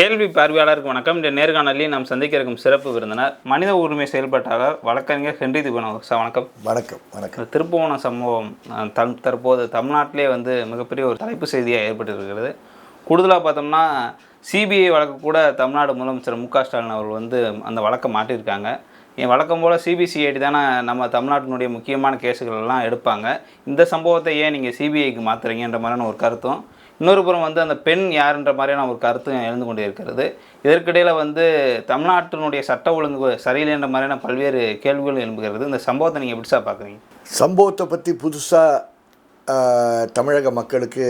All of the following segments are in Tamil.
கேள்வி பார்வையாளருக்கு வணக்கம். இந்த நேர்காணலில் நாம் சந்திக்க இருக்கும் சிறப்பு விருந்தினர் மனித உரிமை செயல்பாட்டாளர் வழக்கறிஞர் ஹென்றி திபுவன் சார் வணக்கம். வணக்கம் வணக்கம். திருப்புவனம் சம்பவம் தம் தற்போது தமிழ்நாட்டிலே வந்து மிகப்பெரிய ஒரு தலைப்பு செய்தியாக ஏற்பட்டிருக்கிறது. கூடுதலாக பார்த்தோம்னா சிபிஐ வழக்கு கூட தமிழ்நாடு முதலமைச்சர் மு க ஸ்டாலின் அவர்கள் வந்து அந்த வழக்கை மாட்டியிருக்காங்க என் வழக்கம் போல் சிபிசிஐடி தானே நம்ம தமிழ்நாட்டினுடைய முக்கியமான கேஸுகள் எல்லாம் எடுப்பாங்க. இந்த சம்பவத்தை ஏன் நீங்கள் சிபிஐக்கு மாற்றுறீங்கன்ற மாதிரியான ஒரு கருத்தும் இன்னொரு புறம் வந்து அந்த பெண் யாருன்ற மாதிரியான ஒரு கருத்து எழுந்து கொண்டே இருக்கிறது. இதற்கிடையில் வந்து தமிழ்நாட்டினுடைய சட்ட ஒழுங்கு சரியில்லைன்ற மாதிரியான பல்வேறு கேள்விகள் எழும்புகிறது. இந்த சம்பவத்தை நீங்கள் எப்படி சார் பார்க்குறீங்க? சம்பவத்தை பற்றி புதுசாக தமிழக மக்களுக்கு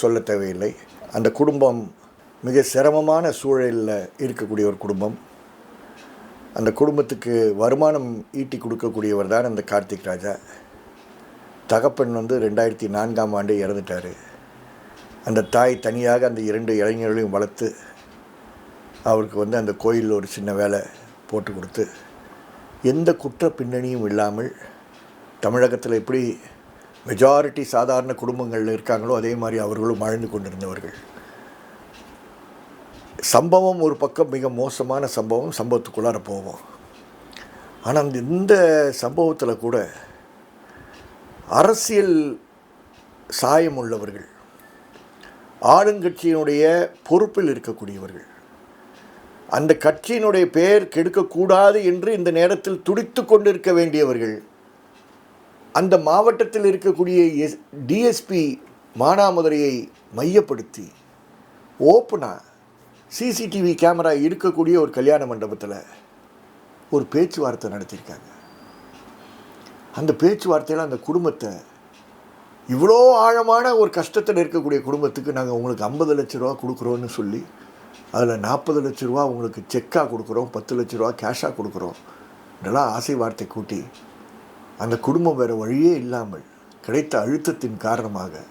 சொல்ல தேவையில்லை. அந்த குடும்பம் மிக சிரமமான சூழலில் இருக்கக்கூடிய ஒரு குடும்பம். அந்த குடும்பத்துக்கு வருமானம் ஈட்டி கொடுக்கக்கூடியவர் தான் அந்த கார்த்திக் ராஜா. தகப்பன் வந்து ரெண்டாயிரத்தி நான்காம் ஆண்டு இறந்துட்டார். அந்த தாய் தனியாக அந்த இரண்டு இளைஞர்களையும் வளர்த்து அவருக்கு வந்து அந்த கோயிலில் ஒரு சின்ன வேலை போட்டு கொடுத்து எந்த குற்ற பின்னணியும் இல்லாமல் தமிழகத்தில் எப்படி மெஜாரிட்டி சாதாரண குடும்பங்களில் இருக்காங்களோ அதே மாதிரி அவர்களும் வாழ்ந்து கொண்டிருந்தவர்கள். சம்பவம் ஒரு பக்கம் மிக மோசமான சம்பவம் சம்பவத்துக்குள்ளார போவோம். ஆனால் அந்த இந்த சம்பவத்தில் கூட அரசியல் சாயம் உள்ளவர்கள் ஆளுங்கட்சியினுடைய பொறுப்பில் இருக்கக்கூடியவர்கள். அந்த கட்சியினுடைய பெயர் கெடுக்கக்கூடாது என்று இந்த நேரத்தில் துடித்து கொண்டிருக்க வேண்டியவர்கள். அந்த மாவட்டத்தில் இருக்கக்கூடிய எஸ் டிஎஸ்பி மானாமதுரையை மையப்படுத்தி ஓப்பனாக சிசிடிவி கேமரா இருக்கக்கூடிய ஒரு கல்யாண மண்டபத்தில் ஒரு பேச்சுவார்த்தை நடத்தியிருக்காங்க அந்த பேச்சுவார்த்தையில் அந்த குடும்பத்தை இவ்வளோ ஆழமான ஒரு கஷ்டத்தில் இருக்கக்கூடிய குடும்பத்துக்கு நாங்கள் உங்களுக்கு ஐம்பது லட்ச ரூபா கொடுக்குறோன்னு சொல்லி அதில் நாற்பது லட்ச ரூபா உங்களுக்கு செக்காக கொடுக்குறோம் பத்து லட்ச ரூபா கேஷாக கொடுக்குறோம். இதெல்லாம் ஆசை வார்த்தை கூட்டி அந்த குடும்பம் வேறு வழியே இல்லாமல் கிடைத்த அழுத்தத்தின் காரணமாக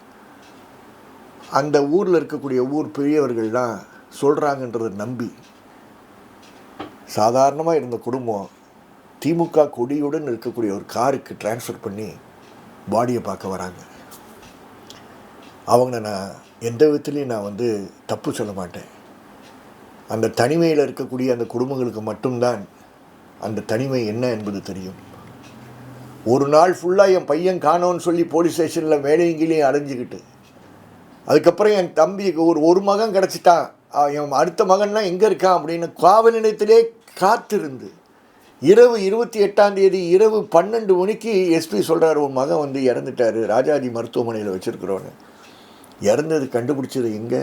அந்த ஊரில் இருக்கக்கூடிய ஊர் பெரியவர்கள்லாம் சொல்கிறாங்கன்றதை நம்பி சாதாரணமாக இருந்த குடும்பம் திமுக கொடியுடன் இருக்கக்கூடிய ஒரு காருக்கு டிரான்ஸ்ஃபர் பண்ணி பாடியை பார்க்க வராங்க. அவங்கள நான் எந்த விதத்துலையும் நான் வந்து தப்பு சொல்ல மாட்டேன். அந்த தனிமையில் இருக்கக்கூடிய அந்த குடும்பங்களுக்கு மட்டும்தான் அந்த தனிமை என்ன என்பது தெரியும். ஒரு நாள் ஃபுல்லாக என் பையன் காணோன்னு சொல்லி போலீஸ் ஸ்டேஷனில் மேலையும் கீழையும் அடைஞ்சிக்கிட்டு அதுக்கப்புறம் என் தம்பிக்கு ஒரு ஒரு மகன் கிடச்சிட்டான். என் அடுத்த மகன்னா எங்கே இருக்கான் அப்படின்னு காவல் நிலையத்திலே காத்திருந்து இரவு இருபத்தி எட்டாம் தேதி இரவு பன்னெண்டு மணிக்கு எஸ்பி சொல்கிறார் உன் மகன் வந்து இறந்துட்டாரு. ராஜாஜி மருத்துவமனையில் வச்சுருக்குறோன்னு. இறந்தது கண்டுபிடிச்சது எங்கே?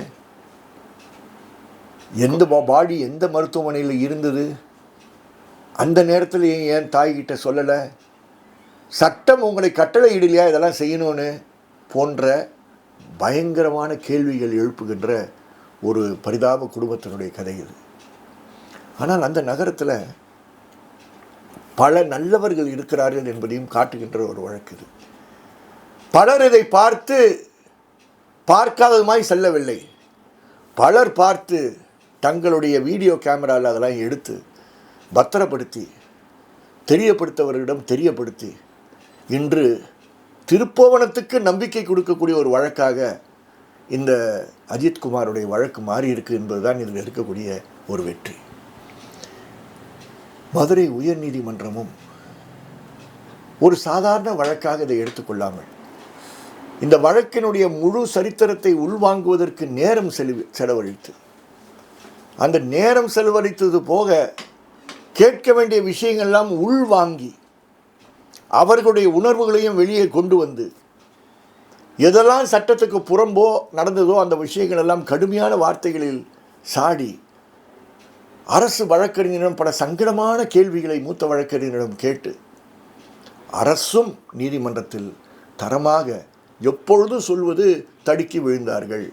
எந்த பாடி எந்த மருத்துவமனையில் இருந்தது? அந்த நேரத்தில் ஏன் ஏன் தாய்கிட்ட சொல்லலை? சட்டம் உங்களை கட்டளை இடலையா இதெல்லாம் செய்யணும்னு? போன்ற பயங்கரமான கேள்விகள் எழுப்புகின்ற ஒரு பரிதாப குடும்பத்தினுடைய கதை இது. ஆனால் அந்த நகரத்தில் பல நல்லவர்கள் இருக்கிறார்கள் என்பதையும் காட்டுகின்ற ஒரு வழக்கு இது. பலர் இதை பார்த்து பார்க்காதது மாதிரி செல்லவில்லை. பலர் பார்த்து தங்களுடைய வீடியோ கேமராவில் அதெல்லாம் எடுத்து பத்திரப்படுத்தி தெரியப்படுத்தவர்களிடம் தெரியப்படுத்தி இன்று திருப்போவனத்துக்கு நம்பிக்கை கொடுக்கக்கூடிய ஒரு வழக்காக இந்த அஜித்குமாருடைய வழக்கு மாறிருக்கு என்பதுதான் இதில் இருக்கக்கூடிய ஒரு வெற்றி. மதுரை உயர்நீதிமன்றமும் ஒரு சாதாரண வழக்காக இதை எடுத்துக்கொள்ளாமல் இந்த வழக்கினுடைய முழு சரித்திரத்தை உள்வாங்குவதற்கு நேரம் செலவி செலவழித்து. அந்த நேரம் செலவழித்தது போக கேட்க வேண்டிய விஷயங்கள்லாம் உள்வாங்கி அவர்களுடைய உணர்வுகளையும் வெளியே கொண்டு வந்து எதெல்லாம் சட்டத்துக்கு புறம்போ நடந்ததோ அந்த விஷயங்கள் எல்லாம் கடுமையான வார்த்தைகளில் சாடி அரசு வழக்கறிஞரிடம் பல சங்கடமான கேள்விகளை மூத்த வழக்கறிஞரிடம் கேட்டு அரசும் நீதிமன்றத்தில் தரமாக எப்பொழுதும் சொல்வது தடுக்கி விழுந்தார்கள்.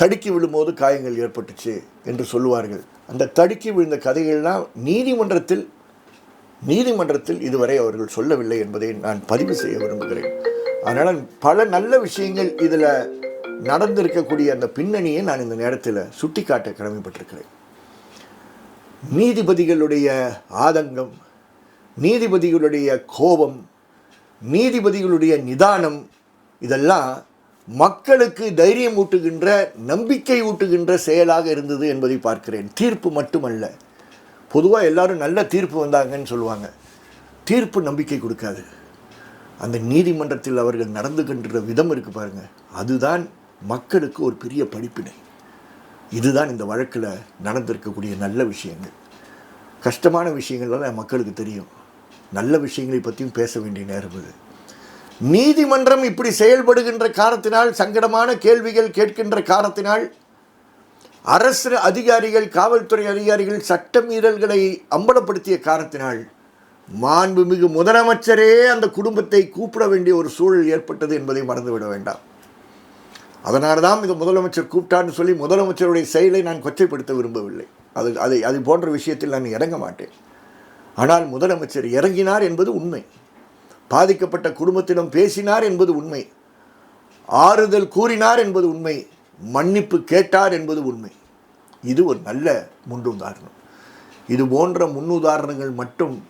தடுக்கி விழும்போது காயங்கள் ஏற்பட்டுச்சு என்று சொல்லுவார்கள். அந்த தடுக்கி விழுந்த கதைகள்லாம் நீதிமன்றத்தில் நீதிமன்றத்தில் இதுவரை அவர்கள் சொல்லவில்லை என்பதை நான் பதிவு செய்ய விரும்புகிறேன். அதனால் பல நல்ல விஷயங்கள் இதில் நடந்திருக்கக்கூடிய அந்த பின்னணியை நான் இந்த நேரத்தில் சுட்டிக்காட்ட கடமைப்பட்டிருக்கிறேன். நீதிபதிகளுடைய ஆதங்கம் நீதிபதிகளுடைய கோபம் நீதிபதிகளுடைய நிதானம் இதெல்லாம் மக்களுக்கு தைரியம் ஊட்டுகின்ற நம்பிக்கை ஊட்டுகின்ற செயலாக இருந்தது என்பதை பார்க்கிறேன். தீர்ப்பு மட்டுமல்ல. பொதுவாக எல்லாரும் நல்ல தீர்ப்பு வந்தாங்கன்னு சொல்லுவாங்க. தீர்ப்பு நம்பிக்கை கொடுக்காது. அந்த நீதிமன்றத்தில் அவர்கள் நடந்துகின்ற விதம் இருக்கு பாருங்க. அதுதான் மக்களுக்கு ஒரு பெரிய படிப்பினை. இதுதான் இந்த வழக்கில் நடந்திருக்கக்கூடிய நல்ல விஷயங்கள். கஷ்டமான விஷயங்கள்லாம் மக்களுக்கு தெரியும். நல்ல விஷயங்களை பற்றியும் பேச வேண்டிய நேரம் இது நீதிமன்றம் இப்படி செயல்படுகின்ற காரணத்தினால் சங்கடமான கேள்விகள் கேட்கின்ற காரணத்தினால் அரசு அதிகாரிகள் காவல்துறை அதிகாரிகள் சட்ட மீறல்களை அம்பலப்படுத்திய காரணத்தினால் மாண்புமிகு முதலமைச்சரே அந்த குடும்பத்தை கூப்பிட வேண்டிய ஒரு சூழல் ஏற்பட்டது என்பதை மறந்துவிட வேண்டாம். அதனால தான் இது முதலமைச்சர் கூப்பிட்டான்னு சொல்லி முதலமைச்சருடைய செயலை நான் கொச்சைப்படுத்த விரும்பவில்லை. அது அதை அது போன்ற விஷயத்தில் நான் இறங்க மாட்டேன். ஆனால் முதலமைச்சர் இறங்கினார் என்பது உண்மை. பாதிக்கப்பட்ட குடும்பத்திடம் பேசினார் என்பது உண்மை. ஆறுதல் கூறினார் என்பது உண்மை. மன்னிப்பு கேட்டார் என்பது உண்மை. இது ஒரு நல்ல முன்னுதாரணம். இது போன்ற முன்னுதாரணங்கள் மட்டும்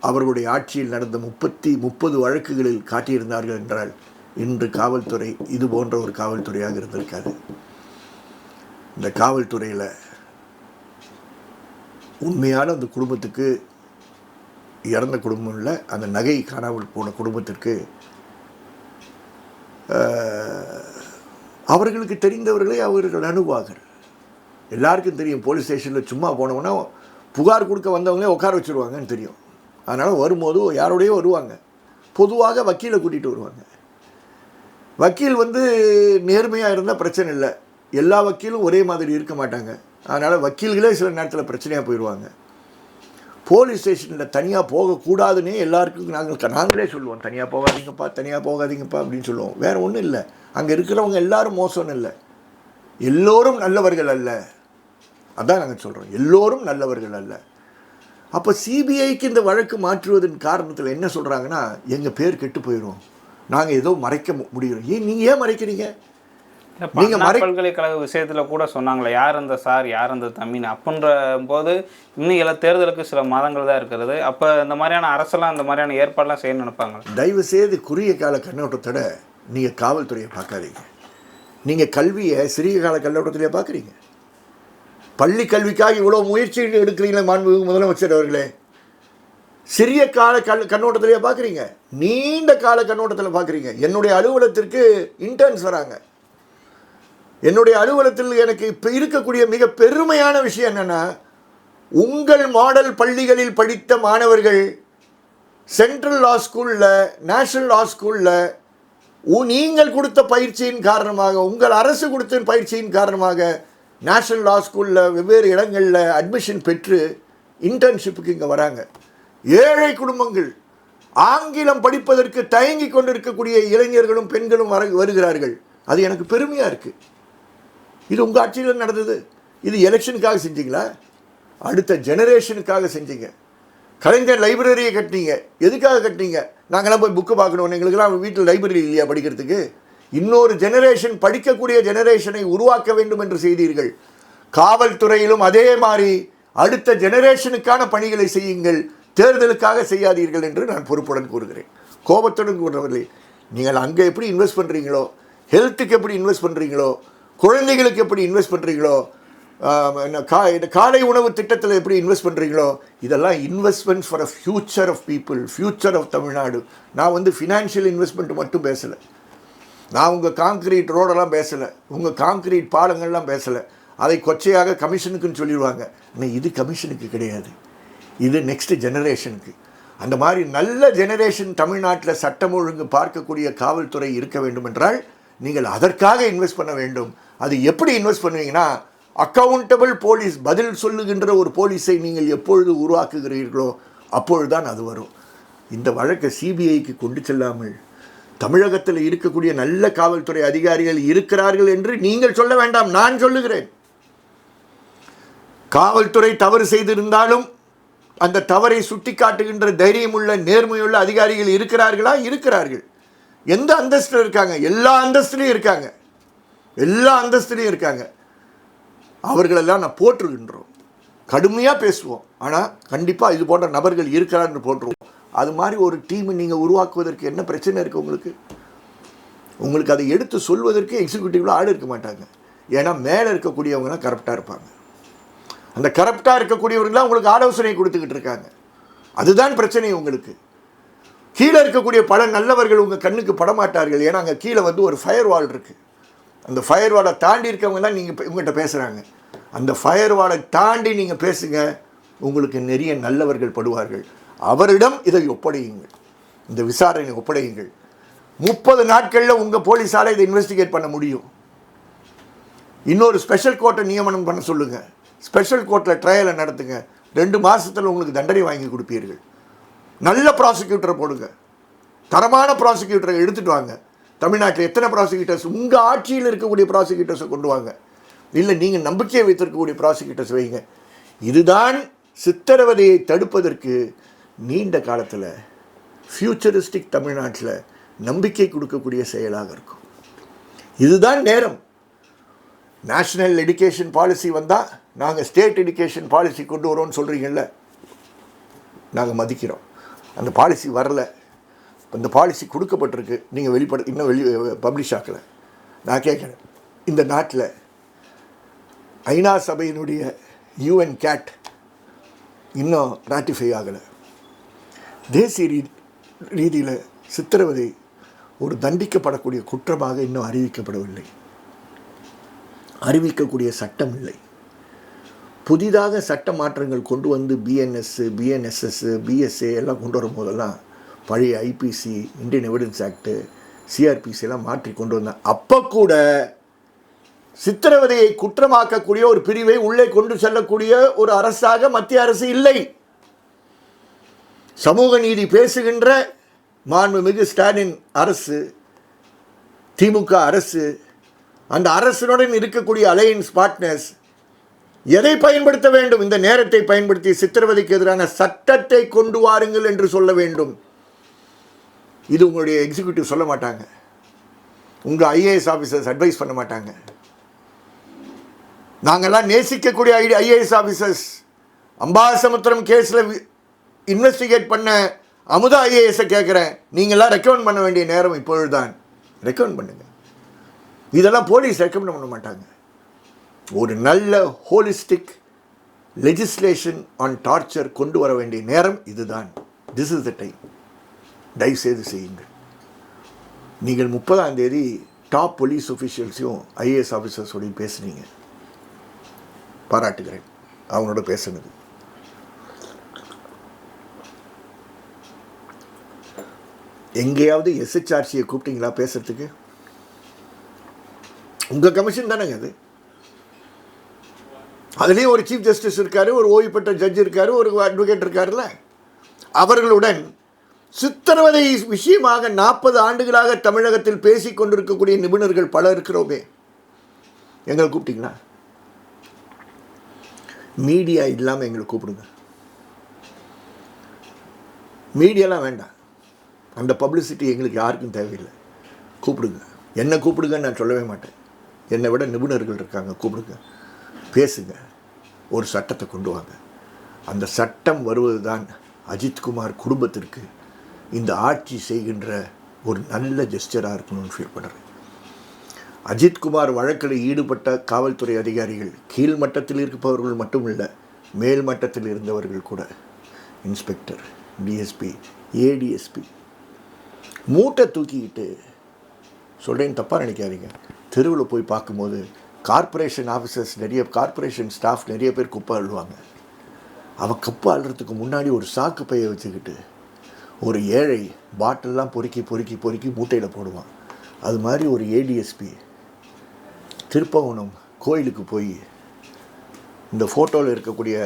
அவர்களுடைய ஆட்சியில் நடந்த முப்பத்தி முப்பது வழக்குகளில் காட்டியிருந்தார்கள் என்றால் இன்று காவல்துறை இது போன்ற ஒரு காவல்துறையாக இருந்திருக்காது. இந்த காவல்துறையில் உண்மையான அந்த குடும்பத்துக்கு இறந்த குடும்பம் இல்லை அந்த நகை காணாமல் போன குடும்பத்திற்கு அவர்களுக்கு தெரிந்தவர்களே அவர்கள் அணுகுவார்கள் எல்லாருக்கும் தெரியும் போலீஸ் ஸ்டேஷனில் சும்மா போனோம்னா புகார் கொடுக்க வந்தவங்களே உட்கார வச்சுருவாங்கன்னு தெரியும். அதனால் வரும்போது யாரோடையோ வருவாங்க. பொதுவாக வக்கீலை கூட்டிகிட்டு வருவாங்க. வக்கீல் வந்து நேர்மையாக இருந்தால் பிரச்சனை இல்லை. எல்லா வக்கீலும் ஒரே மாதிரி இருக்க மாட்டாங்க. அதனால் வக்கீல்களே சில நேரத்தில் பிரச்சனையாக போயிடுவாங்க போலீஸ் ஸ்டேஷனில் தனியாக போகக்கூடாதுன்னே எல்லாருக்கும் நாங்கள் நாங்களே சொல்லுவோம் தனியாக போகாதீங்கப்பா தனியாக போகாதீங்கப்பா அப்படின்னு சொல்லுவோம். வேறு ஒன்றும் இல்லை. அங்கே இருக்கிறவங்க எல்லாரும் மோசம்னு இல்லை. எல்லோரும் நல்லவர்கள் அல்ல. அதான் நாங்கள் சொல்கிறோம் எல்லோரும் நல்லவர்கள் அல்ல. அப்போ சிபிஐக்கு இந்த வழக்கு மாற்றுவதன் காரணத்தில் என்ன சொல்கிறாங்கன்னா எங்கள் பேர் கெட்டு போயிடும் நாங்கள் ஏதோ மறைக்க முடியும் ஏன் நீங்கள் ஏன் மறைக்கிறீங்க? நீங்க பல்கலைக்கழக விஷயத்துல கூட சொன்னாங்களே யார் அந்த சார் யார் அந்த தம்பின்னு அப்படின்ற போது இன்னும் எல்லா தேர்தலுக்கு சில மாதங்கள் தான் இருக்கிறது. அப்போ இந்த மாதிரியான அரசெல்லாம் இந்த மாதிரியான ஏற்பாடுலாம் செய்ய நினைப்பாங்க தயவு செய்து குறுகிய கால கண்ணோட்டத்தோட நீங்கள் காவல்துறையை பார்க்காதீங்க. நீங்கள் கல்வியை சிறிய கால கண்ணோட்டத்திலே பார்க்குறீங்க. பள்ளி கல்விக்காக இவ்வளோ முயற்சி எடுக்கிறீங்களே மாண்புமிகு முதலமைச்சர் அவர்களே. சிறிய கால கண் கண்ணோட்டத்திலே பார்க்குறீங்க. நீண்ட கால கண்ணோட்டத்தில் பார்க்குறீங்க. என்னுடைய அலுவலகத்திற்கு இன்டர்ன்ஸ் வராங்க. என்னுடைய அலுவலகத்தில் எனக்கு இப்போ இருக்கக்கூடிய மிக பெருமையான விஷயம் என்னென்னா உங்கள் மாடல் பள்ளிகளில் படித்த மாணவர்கள் சென்ட்ரல் லா ஸ்கூலில் நேஷனல் லா ஸ்கூலில் நீங்கள் கொடுத்த பயிற்சியின் காரணமாக உங்கள் அரசு கொடுத்த பயிற்சியின் காரணமாக நேஷனல் லா ஸ்கூலில் வெவ்வேறு இடங்களில் அட்மிஷன் பெற்று இன்டர்ன்ஷிப்புக்கு இங்கே வராங்க. ஏழை குடும்பங்கள் ஆங்கிலம் படிப்பதற்கு தயங்கி கொண்டிருக்கக்கூடிய இளைஞர்களும் பெண்களும் வர வருகிறார்கள். அது எனக்கு பெருமையாக இருக்குது இது உங்கள் ஆட்சியில் நடந்தது. இது எலெக்ஷனுக்காக செஞ்சீங்களா? அடுத்த ஜெனரேஷனுக்காக செஞ்சீங்க. கலைஞர் லைப்ரரியை கட்டினீங்க. எதுக்காக கட்டினீங்க? நாங்களாம் போய் புக்கு பார்க்கணும் எங்களுக்கெல்லாம் வீட்டில் லைப்ரரி இல்லையா படிக்கிறதுக்கு? இன்னொரு ஜெனரேஷன் படிக்கக்கூடிய ஜெனரேஷனை உருவாக்க வேண்டும் என்று செய்தீர்கள். காவல்துறையிலும் அதே மாதிரி அடுத்த ஜெனரேஷனுக்கான பணிகளை செய்யுங்கள். தேர்தலுக்காக செய்யாதீர்கள் என்று நான் பொறுப்புடன் கூறுகிறேன். கோபத்துடன் கூறவில்லை நீங்கள் அங்கே எப்படி இன்வெஸ்ட் பண்ணுறீங்களோ ஹெல்த்துக்கு எப்படி இன்வெஸ்ட் பண்ணுறீங்களோ குழந்தைகளுக்கு எப்படி இன்வெஸ்ட் பண்ணுறீங்களோ என்ன கா இந்த காலை உணவு திட்டத்தில் எப்படி இன்வெஸ்ட் பண்ணுறீங்களோ இதெல்லாம் investment for a future of people future of Tamil Nadu. நான் வந்து ஃபினான்ஷியல் இன்வெஸ்ட்மெண்ட் மட்டும் பேசலை. நான் உங்கள் காங்கிரீட் ரோடெல்லாம் பேசலை. உங்கள் காங்கிரீட் பாலங்கள்லாம் பேசலை. அதை கொச்சையாக கமிஷனுக்குன்னு சொல்லிடுவாங்க. ஆனால் இது கமிஷனுக்கு கிடையாது. இது நெக்ஸ்ட் ஜெனரேஷனுக்கு அந்த மாதிரி நல்ல ஜெனரேஷன் தமிழ்நாட்டில் சட்டம் ஒழுங்கு பார்க்கக்கூடிய காவல்துறை இருக்க வேண்டுமென்றால் நீங்கள் அதற்காக இன்வெஸ்ட் பண்ண வேண்டும். அது எப்படி இன்வெஸ்ட் பண்ணுவீங்கன்னா அக்கவுண்டபிள் போலீஸ் பதில் சொல்லுகின்ற ஒரு போலீஸை நீங்கள் எப்பொழுது உருவாக்குகிறீர்களோ அப்பொழுதுதான் அது வரும். இந்த வழக்கை சிபிஐக்கு கொண்டு செல்லாமல் தமிழகத்தில் இருக்கக்கூடிய நல்ல காவல்துறை அதிகாரிகள் இருக்கிறார்கள் என்று நீங்கள் சொல்ல வேண்டாம் நான் சொல்லுகிறேன். காவல்துறை தவறு செய்திருந்தாலும் அந்த தவறை சுட்டிக்காட்டுகின்ற தைரியமுள்ள நேர்மையுள்ள அதிகாரிகள் இருக்கிறார்களா? இருக்கிறார்கள். எந்த அந்தஸ்தில் இருக்காங்க? எல்லா அந்தஸ்துலேயும் இருக்காங்க. எல்லா அந்தஸ்துலேயும் இருக்காங்க. அவர்களெல்லாம் நான் போற்றுகின்றோம். கடுமையாக பேசுவோம். ஆனால் கண்டிப்பாக இது போன்ற நபர்கள் இருக்கிறான்னு போட்டுருவோம் அது மாதிரி ஒரு டீமை நீங்கள் உருவாக்குவதற்கு என்ன பிரச்சனை இருக்குது உங்களுக்கு? உங்களுக்கு அதை எடுத்து சொல்வதற்கு எக்ஸிக்யூட்டிவில் ஆள் இருக்க மாட்டாங்க. ஏன்னா மேலே இருக்கக்கூடியவங்கலாம் கரெக்டாக இருப்பாங்க. அந்த கரெக்டாக இருக்கக்கூடியவர்கள்லாம் உங்களுக்கு ஆலோசனை கொடுத்துக்கிட்டு இருக்காங்க. அதுதான் பிரச்சனை உங்களுக்கு. கீழே இருக்கக்கூடிய பல நல்லவர்கள் உங்கள் கண்ணுக்கு படமாட்டார்கள். ஏன்னா அங்கே கீழே வந்து ஒரு ஃபயர் வால் இருக்குது அந்த ஃபயர் வாலை தாண்டி இருக்கவங்க தான் நீங்கள் உங்கள்கிட்ட பேசுகிறாங்க அந்த ஃபயர் வாலை தாண்டி நீங்கள் பேசுங்க உங்களுக்கு நிறைய நல்லவர்கள் படுவார்கள். அவரிடம் இதை ஒப்படையுங்கள். இந்த விசாரணை ஒப்படையுங்கள். முப்பது நாட்களில் உங்கள் போலீஸால் இதை இன்வெஸ்டிகேட் பண்ண முடியும். இன்னொரு ஸ்பெஷல் கோர்ட்டை நியமனம் பண்ண சொல்லுங்கள் ஸ்பெஷல் கோர்ட்டில் ட்ரையலை நடத்துங்க. ரெண்டு மாதத்தில் உங்களுக்கு தண்டனை வாங்கி கொடுப்பீர்கள். நல்ல ப்ராசிக்யூட்டரை போடுங்க. தரமான ப்ராசிக்யூட்டரை எடுத்துட்டு வாங்க. தமிழ்நாட்டில் எத்தனை ப்ராசிக்யூட்டர்ஸ் உங்கள் ஆட்சியில் இருக்கக்கூடிய ப்ராசிக்யூட்டர்ஸை கொண்டு வாங்க. இல்லை நீங்கள் நம்பிக்கையை வைத்திருக்கக்கூடிய ப்ராசிக்யூட்டர்ஸ் வைங்க. இதுதான் சித்திரவதையை தடுப்பதற்கு நீண்ட காலத்தில் ஃப்யூச்சரிஸ்டிக் தமிழ்நாட்டில் நம்பிக்கை கொடுக்கக்கூடிய செயலாக இருக்கும். இதுதான் நேரம். நேஷ்னல் எடுகேஷன் பாலிசி வந்தால் நாங்கள் ஸ்டேட் எடுகேஷன் பாலிசி கொண்டு வரோம்னு சொல்கிறீங்கள நாங்கள் மதிக்கிறோம். அந்த பாலிசி வரல. அந்த பாலிசி கொடுக்கப்பட்டிருக்கு. நீங்கள் வெளிப்பட இன்னும் வெளி பப்ளிஷ் ஆக்கலை. நான் கேட்குறேன். இந்த நாட்டில் ஐநா சபையினுடைய யூஎன் கேட் இன்னும் ராட்டிஃபை ஆகலை. தேசிய ரீ ரீதியில் சித்திரவதை ஒரு தண்டிக்கப்படக்கூடிய குற்றமாக இன்னும் அறிவிக்கப்படவில்லை. அறிவிக்கக்கூடிய சட்டம் இல்லை. புதிதாக சட்ட மாற்றங்கள் கொண்டு வந்து பிஎன்எஸ்ஸு பிஎன்எஸ்எஸ்ஸு பிஎஸ்ஏ எல்லாம் கொண்டு வரும்போதெல்லாம் பழைய IPC Indian evidence act CrPC எல்லாம் மாற்றி கொண்டு வந்தாங்க அப்போ கூட சித்திரவதையை குற்றமாக்கக்கூடிய ஒரு பிரிவை உள்ளே கொண்டு செல்லக்கூடிய ஒரு அரசாக மத்திய அரசு இல்லை. சமூக நீதி பேசுகின்ற மாண்புமிகு ஸ்டாலின் அரசு திமுக அரசு அந்த அரசுடன் இருக்கக்கூடிய அலையன்ஸ் பார்ட்னர்ஸ் எதை பயன்படுத்த வேண்டும்? இந்த நேரத்தை பயன்படுத்தி சித்திரவதைக்கு எதிரான சட்டத்தை கொண்டு வாருங்கள் என்று சொல்ல வேண்டும். இது உங்களுடைய எக்ஸிக்யூட்டிவ் சொல்ல மாட்டாங்க. உங்கள் ஐஏஎஸ் ஆஃபீஸர்ஸ் அட்வைஸ் பண்ண மாட்டாங்க. நாங்கள்லாம் நேசிக்கக்கூடிய ஐ ஐஏஎஸ் ஆஃபீஸர்ஸ் அம்பாசமுத்திரம் கேஸில் இன்வெஸ்டிகேட் பண்ண அமுதா ஐஏஎஸை கேட்குறேன் நீங்களாம் ரெக்கமெண்ட் பண்ண வேண்டிய நேரம் இப்பொழுதுதான். ரெக்கமெண்ட் பண்ணுங்கள் இதெல்லாம் போலீஸ் ரெக்கமெண்ட் பண்ண மாட்டாங்க. ஒரு நல்ல ஹோலிஸ்டிக் லெஜிஸ்லேஷன் ஆன் டார்ச்சர் கொண்டு வர வேண்டிய நேரம் இதுதான். திஸ் இஸ் த டைம் தயவுசெய்து செய்யுங்கள். நீங்கள் முப்பதாம் தேதி டாப் போலீஸ் ஒஃபிஷியல்ஸையும் ஐஏஎஸ் ஆஃபீஸர்ஸோடையும் பேசுனீங்க. பாராட்டுகிறேன். அவங்களோட பேசுனது. எங்கேயாவது எஸ்ஹெச்ஆர்சியை கூப்பிட்டீங்களா பேசுறதுக்கு? உங்கள் கமிஷன் தானேங்க அது. அதுலேயும் ஒரு சீஃப் ஜஸ்டிஸ் இருக்கார் ஒரு ஓய்வு பெற்ற ஜட்ஜ் இருக்கார் ஒரு அட்வொகேட் இருக்கார்ல அவர்களுடன் சித்திரவதை விஷயமாக நாற்பது ஆண்டுகளாக தமிழகத்தில் பேசி கொண்டிருக்கக்கூடிய நிபுணர்கள் பல இருக்கிறோமே. எங்களை கூப்பிட்டீங்களா? மீடியா இல்லாமல் எங்களை கூப்பிடுங்க. மீடியாலாம் வேண்டாம். அந்த பப்ளிசிட்டி எங்களுக்கு யாருக்கும் தேவையில்லை. கூப்பிடுங்க. என்னை கூப்பிடுங்கன்னு நான் சொல்லவே மாட்டேன். என்னை விட நிபுணர்கள் இருக்காங்க கூப்பிடுங்க. பேசுங்கள் ஒரு சட்டத்தை கொண்டு வாங்க. அந்த சட்டம் வருவது தான் அஜித்குமார் குடும்பத்திற்கு இந்த ஆட்சி செய்கின்ற ஒரு நல்ல ஜெஸ்டராக இருக்கணும்னு ஃபீல் பண்ணுறேன் அஜித்குமார் வழக்கில் ஈடுபட்ட காவல்துறை அதிகாரிகள் கீழ் மட்டத்தில் இருப்பவர்கள் மட்டும் இல்லை மேல் மட்டத்தில் இருந்தவர்கள் கூட. இன்ஸ்பெக்டர் டிஎஸ்பி ஏடிஎஸ்பி மூட்டை தூக்கிக்கிட்டு சொல்கிறேன்னு தப்பாக நினைக்காதீங்க. தெருவில் போய் பார்க்கும்போது கார்ப்பரேஷன் ஆஃபீஸர்ஸ் நிறைய கார்ப்பரேஷன் ஸ்டாஃப் நிறைய பேர் குப்பை அழுவாங்க அவன் கப்பு அழுறதுக்கு முன்னாடி ஒரு சாக்கு பையை வச்சுக்கிட்டு ஒரு ஏழை பாட்டிலெலாம் பொறுக்கி பொறுக்கி பொறுக்கி மூட்டையில் போடுவான். அது மாதிரி ஒரு ஏடிஎஸ்பி திருப்பவனம் கோயிலுக்கு போய் இந்த ஃபோட்டோவில் இருக்கக்கூடிய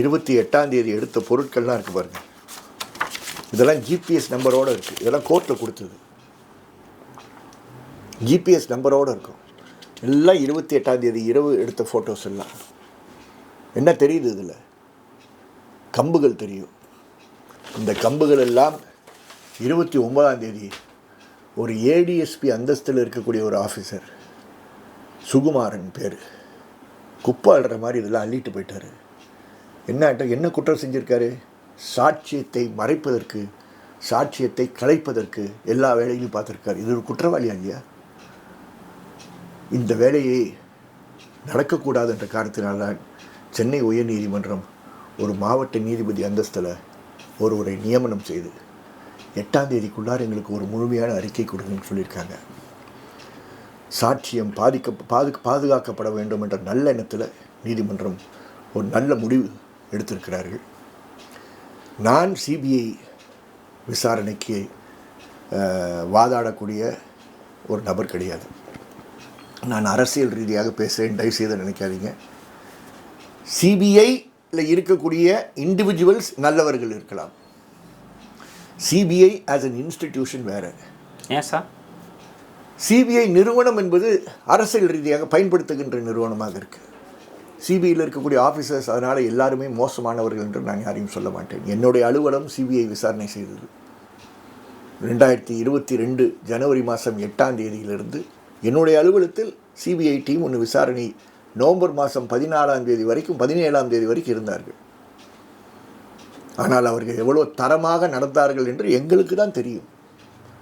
இருபத்தி எட்டாந்தேதி எடுத்த பொருட்கள்லாம் இருக்குது பாருங்கள் இதெல்லாம் ஜிபிஎஸ் நம்பரோடு இருக்குது இதெல்லாம் கோர்ட்டில் கொடுத்தது. ஜிபிஎஸ் நம்பரோடு இருக்கும். எல்லாம் இருபத்தி எட்டாம் தேதி இரவு எடுத்த ஃபோட்டோஸ் எல்லாம். என்ன தெரியுது இதில்? கம்புகள் தெரியும். இந்த கம்புகள் எல்லாம் இருபத்தி ஒன்பதாம் தேதி ஒரு ஏடிஎஸ்பி அந்தஸ்தில் இருக்கக்கூடிய ஒரு ஆஃபீஸர் சுகுமாரன் பேர். குப்பை அள்ளுற மாதிரி இதெல்லாம் அள்ளிட்டு போயிட்டாரு. என்ன என்ன குற்றம் செஞ்சுருக்காரு? சாட்சியத்தை மறைப்பதற்கு சாட்சியத்தை கலைப்பதற்கு எல்லா வேலையிலும் பார்த்துருக்காரு. இது ஒரு குற்றவாளியா இல்லையா? இந்த வேலையை நடக்கக்கூடாது என்ற காரணத்தினால்தான் சென்னை உயர்நீதிமன்றம் ஒரு மாவட்ட நீதிபதி அந்தஸ்தில் ஒருவரை நியமனம் செய்து எட்டாம் தேதிக்குள்ளார் எங்களுக்கு ஒரு முழுமையான அறிக்கை கொடுங்கன்னு சொல்லியிருக்காங்க. சாட்சியம் பாதிக்க பாது பாதுகாக்கப்பட வேண்டும் என்ற நல்ல எண்ணத்தில் நீதிமன்றம் ஒரு நல்ல முடிவு எடுத்திருக்கிறார்கள். நான் சிபிஐ விசாரணைக்கு வாதாடக்கூடிய ஒரு நபர் கிடையாது. நான் அரசியல் ரீதியாக பேசுகிறேன் தயவுசெய்து நினைக்காதீங்க. சிபிஐயில் இருக்கக்கூடிய இண்டிவிஜுவல்ஸ் நல்லவர்கள் இருக்கலாம். சிபிஐ ஆஸ் an இன்ஸ்டிடியூஷன் வேறு. ஏன் சார்? சிபிஐ நிறுவனம் என்பது அரசியல் ரீதியாக பயன்படுத்துகின்ற நிறுவனமாக இருக்குது சிபிஐயில் இருக்கக்கூடிய ஆஃபீஸர்ஸ் அதனால் எல்லாருமே மோசமானவர்கள் என்று நான் யாரையும் சொல்ல மாட்டேன். என்னுடைய அலுவலகம் சிபிஐ விசாரணை செய்தது. ரெண்டாயிரத்தி இருபத்தி ரெண்டு ஜனவரி மாதம் எட்டாம் தேதியிலிருந்து என்னுடைய அலுவலகத்தில் சிபிஐ டீம் ஒன்று விசாரணை நவம்பர் மாதம் பதினாலாம் தேதி வரைக்கும் பதினேழாம் தேதி வரைக்கும் இருந்தார்கள். ஆனால் அவர்கள் எவ்வளோ தரமாக நடந்தார்கள் என்று எங்களுக்கு தான் தெரியும்.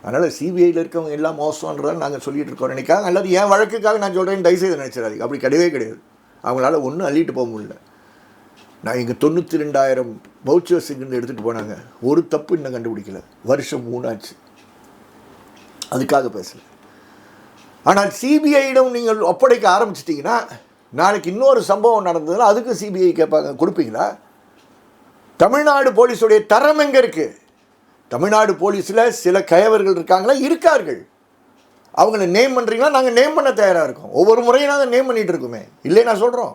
அதனால் சிபிஐயில் இருக்கவங்க எல்லாம் மோசம்ன்றதான் நாங்கள் சொல்லிகிட்டு இருக்கோம். நினைக்காங்க அல்லது என் வழக்குக்காக நான் சொல்கிறேன் தயவுசெய்து நினச்சிடாதீங்க. அப்படி கிடையவே கிடையாது. அவங்களால ஒன்றும் அள்ளிட்டு போக முடியல. நான் இங்கே தொண்ணூற்றி ரெண்டாயிரம் பவுச்சர்ஸ் இங்கேருந்து எடுத்துகிட்டு போனாங்க. ஒரு தப்பு இன்னும் கண்டுபிடிக்கல. வருஷம் மூணாச்சு. அதுக்காக பேசல. ஆனால் சிபிஐயிடம் நீங்கள் ஒப்படைக்க ஆரம்பிச்சிட்டிங்கன்னா நாளைக்கு இன்னொரு சம்பவம் நடந்ததுன்னா அதுக்கு சிபிஐ கேட்பாங்க கொடுப்பீங்களா? தமிழ்நாடு போலீஸுடைய தரம் எங்கே இருக்குது தமிழ்நாடு போலீஸில் சில கயவர்கள் இருக்காங்களா? இருக்கார்கள். அவங்கள நேம் பண்ணுறீங்களா நாங்கள் நேம் பண்ண தயாராக இருக்கோம். ஒவ்வொரு முறையும் நாங்கள் நேம் பண்ணிகிட்டு இருக்கோமே. இல்லை நான் சொல்கிறோம்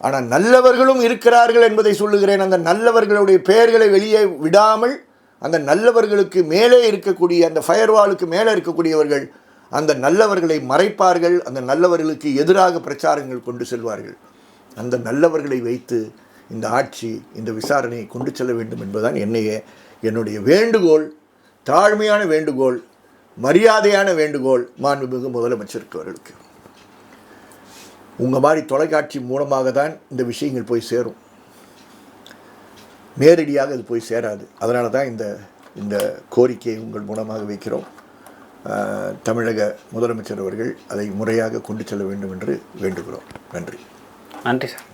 ஆனால் நல்லவர்களும் இருக்கிறார்கள் என்பதை சொல்லுகிறேன். அந்த நல்லவர்களுடைய பெயர்களை வெளியே விடாமல் அந்த நல்லவர்களுக்கு மேலே இருக்கக்கூடிய அந்த ஃபயர்வாலுக்கு மேலே இருக்கக்கூடியவர்கள் அந்த நல்லவர்களை மறைப்பார்கள் அந்த நல்லவர்களுக்கு எதிராக பிரச்சாரங்கள் கொண்டு செல்வார்கள். அந்த நல்லவர்களை வைத்து இந்த ஆட்சி இந்த விசாரணையை கொண்டு செல்ல வேண்டும் என்பதுதான் என்னைய என்னுடைய வேண்டுகோள் தாழ்மையான வேண்டுகோள் மரியாதையான வேண்டுகோள் மாண்புமிகு முதலமைச்சருக்கு அவர்களுக்கு. உங்கள் மாதிரி தொலைக்காட்சி மூலமாக தான் இந்த விஷயங்கள் போய் சேரும். நேரடியாக இது போய் சேராது. அதனால தான் இந்த இந்த கோரிக்கையை உங்கள் மூலமாக வைக்கிறோம். தமிழக முதலமைச்சர் அவர்கள் அதை முறையாக கொண்டு செல்ல வேண்டும் என்று வேண்டுகிறோம். நன்றி. நன்றி சார்.